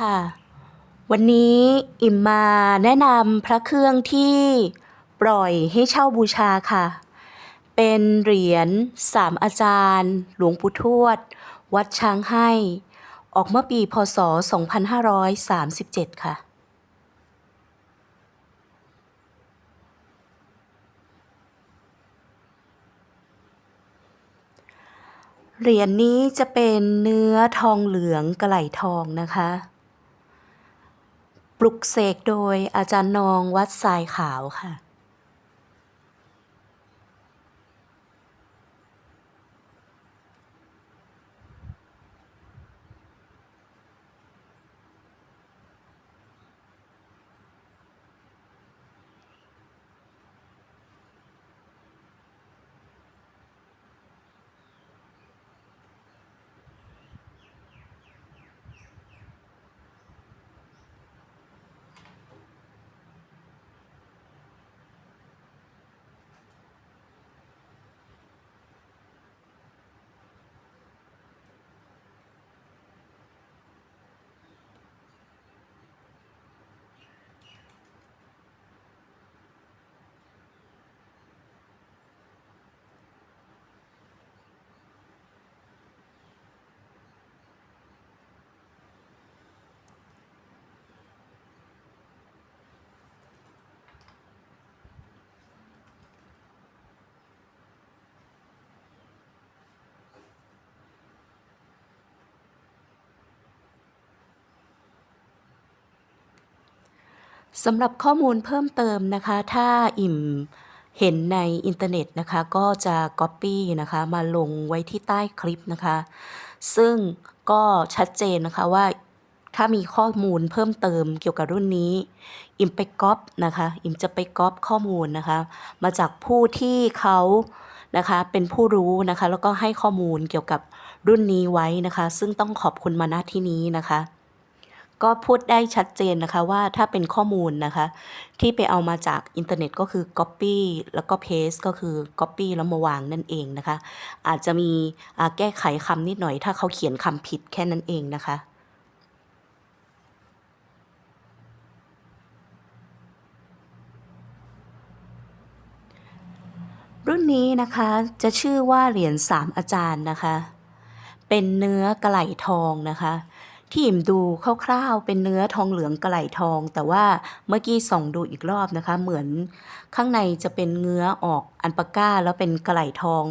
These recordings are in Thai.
ค่ะ วันนี้อิ่มมาแนะนำพระเครื่องที่ปล่อยให้เช่าบูชาค่ะ เป็นเหรียญสามอาจารย์ หลวงปู่ทวด วัดช้างให้ ออกเมื่อปีพศ 2537 ค่ะเหรียญนี้จะเป็นเนื้อทองเหลืองกระไหลทองนะคะ ปลุกเสกโดยอาจารย์นองวัดทรายขาวค่ะ สำหรับข้อมูลเพิ่มเติมนะคะ ถ้าอิ่มเห็นในอินเทอร์เน็ตนะคะ ก็จะ Copy นะคะ มาลงไว้ที่ใต้คลิปนะคะ ซึ่งก็ชัดเจนนะคะว่าถ้ามีข้อมูลเพิ่มเติมเกี่ยวกับรุ่นนี้ อิมไปก๊อปนะคะ อิมจะไปก๊อปข้อมูลนะคะ มาจากผู้ที่เขานะคะเป็นผู้รู้นะคะ แล้วก็ให้ข้อมูลเกี่ยวกับรุ่นนี้ไว้นะคะ ซึ่งต้องขอบคุณมาณที่นี้นะคะ ก็พูดได้ชัดเจนนะคะว่าถ้าเป็นข้อมูลนะคะ ที่ไปเอามาจากอินเทอร์เน็ตก็คือ Copy แล้วก็ Paste ก็คือ Copy แล้วมาวางนั่นเองนะคะ อาจจะมีแก้ไขคำนิดหน่อย ถ้าเขาเขียนคำผิดแค่นั้นเองนะคะรุ่นนี้นะคะจะชื่อว่าเหรียญสามอาจารย์นะคะ เป็นเนื้อกระไหลทองนะคะ ที่อิ่มดูคร่าวๆเป็นเนื้อทองเหลืองกระไหลทอง แต่ว่าเมื่อกี้ส่องดูอีกรอบนะคะ เหมือนข้างในจะเป็นเนื้อออกอันปาก้าแล้วเป็นกระไหลทอง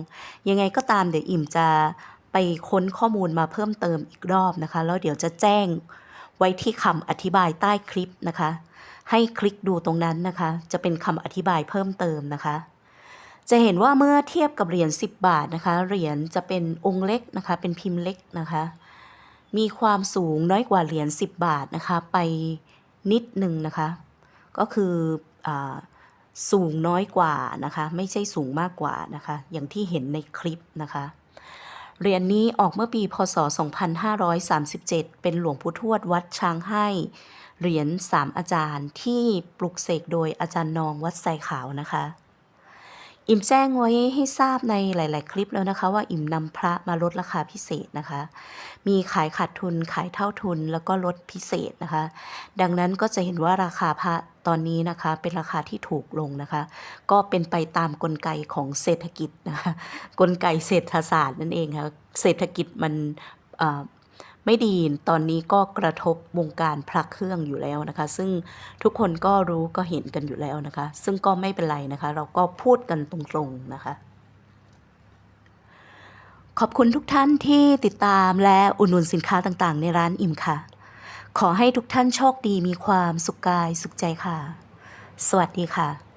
ยังไงก็ตามเดี๋ยวอิ่มจะไปค้นข้อมูลมาเพิ่มเติมอีกรอบนะคะ แล้วเดี๋ยวจะแจ้งไว้ที่คำอธิบายใต้คลิปนะคะ ให้คลิกดูตรงนั้นนะคะ จะเป็นคำอธิบายเพิ่มเติมนะคะ จะเห็นว่าเมื่อเทียบกับเหรียญ10 บาทนะคะ เหรียญจะเป็นองค์เล็กนะคะ เป็นพิมพ์เล็กนะคะ มีความสูงน้อยกว่าเหรียญ10 บาทนะคะ ไปนิดหนึ่งนะคะ ก็คืออสูงน้อยกว่านะคะ ไม่ใช่สูงมากกว่านะคะ อย่างที่เห็นในคลิปนะคะ เหรียญนี้ออกเมื่อปี พศ 2537 เป็นหลวงปู่ทวดวัดช้างให้เหรียญสามอาจารย์ที่ปลุกเสกโดยอาจารย์นองวัดไซขาวนะคะ อิ่มแจ้งไว้ให้ทราบในหลาย ๆ คลิปแล้วนะคะ ว่าอิ่มนำพระมาลดราคาพิเศษนะคะ มีขายขาดทุนขายเท่าทุนแล้วก็ลดพิเศษนะคะ ดังนั้นก็จะเห็นว่าราคาพระตอนนี้นะคะเป็นราคาที่ถูกลงนะคะ ก็เป็นไปตามกลไกของเศรษฐกิจนะคะกลไกเศรษฐศาสตร์นั่นเองค่ะเศรษฐกิจมัน ไม่ดีตอนนี้ก็กระทบวงการพระเครื่องอยู่แล้วนะคะ ซึ่งทุกคนก็รู้ก็เห็นกันอยู่แล้วนะคะ ซึ่งก็ไม่เป็นไรนะคะ เราก็พูดกันตรงๆนะคะ ขอบคุณทุกท่านที่ติดตามและอุดหนุนสินค้าต่างๆ ในร้านอิ่มค่ะ ขอให้ทุกท่านโชคดีมีความสุขกายสุขใจค่ะ สวัสดีค่ะ